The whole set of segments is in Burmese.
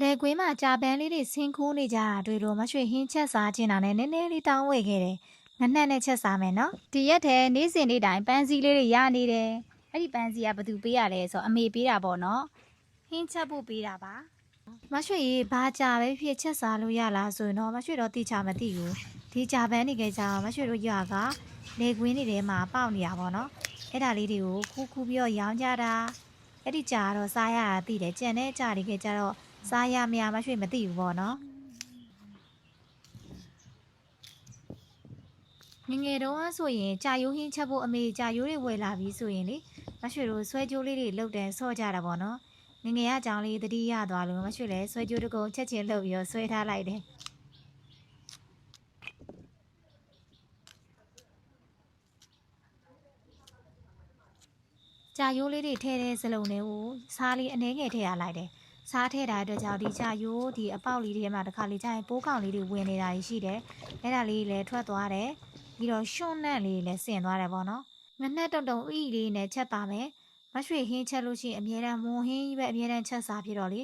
လေကွင်းမှာကြာပန်းလေးတွေဆင်းခိုးနေကြတာတွေ့လို့မရွှေဟင်းချက်စားခြင်းတာနဲ့နည်းနည်းလေးတောင်းဝေခဲ့တယ်ငနှက်နဲ့ချက်စားမယ်နော်ဒီရက်ထဲနေ့စဉ်နေ့တိုင်းပန်းစည်းလေးတွေရနေတယ်အဲ့ဒီပန်းစည်းကဘယ်သူပေးရလဲဆိုတော့အမေပေးတာပေါ့နော်ဟင်းချက်ဖို့ပေးတာပါမရွှေရေဘာကြာပဲဖြစ်ချက်စားလို့ရလားဆိုရင်တော့မရွှေတော့တိချာမသိဘူးဒီကြာပန်းနေကြကြအောင်မရွှေတို့ရွာကလေကွင်းတွေထဲမှာပေါက်နေတာပေါ့နော်အဲ့ဒါလေးတွေကိုခူးခူးပြီးတော့ရောင်းကြတာ အဲ့ဒီကြာတော့စားရတာသိတယ်ကြံတဲ့ကြာတွေကကြတော့စားရမရမရွှေ့မသိဘူးပေါ့နော်ငယ်ငယ်တုန်းကဆိုရင်ကြာရိုးဟင်းချက်ဖို့အမေကြာရိုးတွေဝယ်လာပြီးဆိုရင်လေမရွှေတို့ဆွဲကြိုးလေးတွေလှုပ်တယ်ဆော့ကြတာပေါ့နော်ငယ်ငယ်ကအကြောင်းလေးတတိရသွားလို့မရွှေလည်းဆွဲကြိုးတစ်ကုံချက်ချင်းလှုပ်ပြီးတော့ဆွဲထားလိုက်တယ် ကြာရိုးလေးတွေထဲတဲ့စလုံးတွေကိုစားလေးအနှဲငယ်ထည့်ရလိုက်တယ်စားထည့်တာအတွက်ကြောင့်ဒီချရိုးဒီအပေါက်လေးတွေထဲမှာတစ်ခါလေကြာရင်ပိုးကောင်လေးတွေဝင်နေတာရှိတယ်။အဲ့ဒါလေးလည်းထွက်သွားတယ်။ပြီးတော့ရှွန့်နန့်လေးလည်းဆင်သွားတယ်ပေါ့နော်။ငနဲ့တုံတုံအီလေးနဲ့ချက်ပါမယ်။မရွှေဟင်းချက်လို့ရှိရင်အမြဲတမ်းမွန်ဟင်းကြီးပဲအမြဲတမ်းချက်စားဖြစ်တော့လေ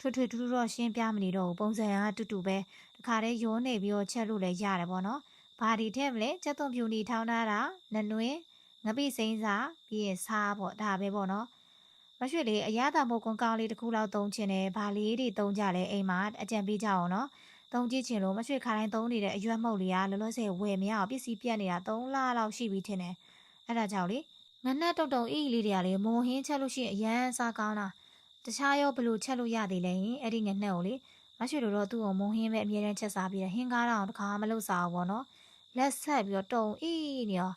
ထွတ်ထွတ်ထူးထူးတော့ရှင်းပြမနေတော့ဘူးပုံစံကတူတူပဲတစ်ခါတည်းရိုးနေပြီးတော့ချက်လို့လည်းရတယ်ပေါ့နော်။ဘာဒီထက်မလဲချက်သွန်ဖြူနေထောင်းထားတာနနွေးင ပိစိမ့်စာပြီးရင်စားပေါ့ဒါပဲပေါ့နော်။မရွှေလေးအရသာမို့ကွန်ကောင်းလေးတစ်ခုလောက်သုံးချင်တယ်။ဘာလေးတွေသုံးကြလဲအိမ်မှာအကြံပေးကြအောင်နော်။သုံးကြည့်ချင်လို့မရွှေခါတိုင်းသုံးနေတဲ့အရွက်မှုတ်လေးကလောလောဆယ်ဝယ်မရအောင်ပစ္စည်းပြတ်နေတာ3လလောက်ရှိပြီထင်တယ်။အဲ့ဒါကြောင့်လေငနက်တုံတုံအီလေးတွေကလေမုံဟင်းချက်လို့ရှိရင်အရန်စားကောင်းတာ။တခြားရောဘလို့ချက်လို့ရသေးလဲဟင်အဲ့ဒီငနက်ကိုလေမရွှေတို့တော့သူ့ကိုမုံဟင်းပဲအမြဲတမ်းချက်စားပြီးတော့ဟင်းကားတော့တခါမလုပ်စားဘူးပေါ့နော်။လက်ဆက်ပြီးတော့တုံအီနေရော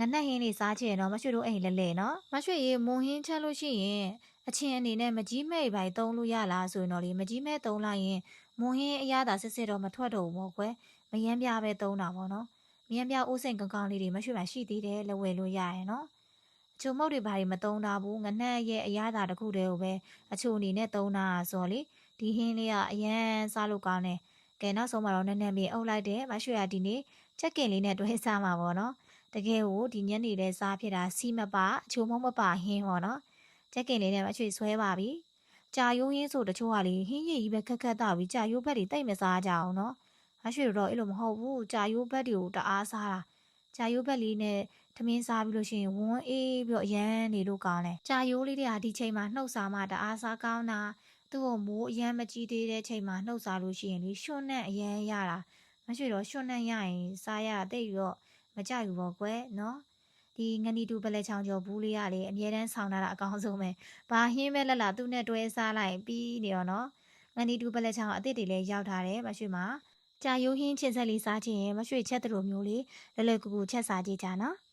ငနက်ဟင်းလေးစားချင်တော့မရွှေတို့အိမ်လဲလဲနော်။မရွှေရေမုံဟင်းချက်လို့ရှိရင်အချင်းအနေနဲ့မကြီးမဲ့ပိုင်သုံးလို့ရလားဆိုရင်တော့လေမကြီးမဲ့သုံးလိုက်ရင်မွန်ဟင်းအရသာစစ်စစ်တော့မထွက်တော့ဘူးပေါ့ကွယ်မယမ်းပြပဲသုံးတာပေါ့နော်မယမ်းပြအိုးစိန်ကောင်းကောင်းလေးတွေမရွှေ့မှရှိသေးတယ်လဝယ်လို့ရရင်နော်အချိုမုတ်တွေဘာတွေမသုံးတာဘူးငနှက်ရဲ့အရသာတစ်ခုတည်းကိုပဲအချိုအနေနဲ့သုံးတာဆိုတော့လေဒီဟင်းလေးကအရန်စားလို့ကောင်းတယ်ကဲနောက်ဆုံးမှာတော့နည်းနည်းမြေအုပ်လိုက်တယ်မရွှေ့ရဒီနေ့ချက်ကင်လေးနဲ့တွဲစားမှာပေါ့နော် တကယ်ကိုဒီညနေလေးစားဖြစ်တာစီမပါအချိုမုတ်မပါဟင်းပေါ့နော်ချက်ကင်လေးနဲ့မချွေဆွဲပါပြီ။ကြာရိုးဟင်းဆိုတချို့ကလေဟင်းရည်ကြီးပဲခက်ခက်တော့ပြီးကြာရိုးဘက်တွေတိတ်မစားကြအောင်နော်။အရွှေတို့တော့အဲ့လိုမဟုတ်ဘူး။ကြာရိုးဘက်တွေကိုတအားစားတာ။ကြာရိုးဘက်လေးနဲ့ထမင်းစားပြီးလို့ရှိရင်ဝန်းအေးပြီးတော့အရန်နေလို့ကောင်းတယ်။ကြာရိုးလေးတွေကဒီချိန်မှာနှုတ်စားမှတအားစားကောင်းတာ။သူ့ကိုမိုးအရန်မကြီးသေးတဲ့ချိန်မှာနှုတ်စားလို့ရှိရင်လေရွှွန့်နဲ့အရန်ရတာ။မရွှေတော့ရွှွန့်နဲ့ရရင်စားရတာတိတ်ပြီးတော့ မကြဘူးပေါ့ကွယ်နော်။ဒီငနီတူပလက်ချောင်းကျော်ဘူးလေးကလေအမြဲတမ်းဆောင်းလာတာအကောင်းဆုံးပဲ။ဘာဟင်းပဲလက်လာသူ့နဲ့တွဲစားလိုက်ပြီးနေရောနော်။ငနီတူပလက်ချောင်းအစ်စ်တွေလည်းရောက်ထားတယ်မရွှေမှာ။ကြာရိုးဟင်းချင်းဆက်လေးစားခြင်းရင်မရွှေချက်တလို့မျိုးလေးလွယ်လွယ်ကူကူချက်စားကြည့်ကြနော်။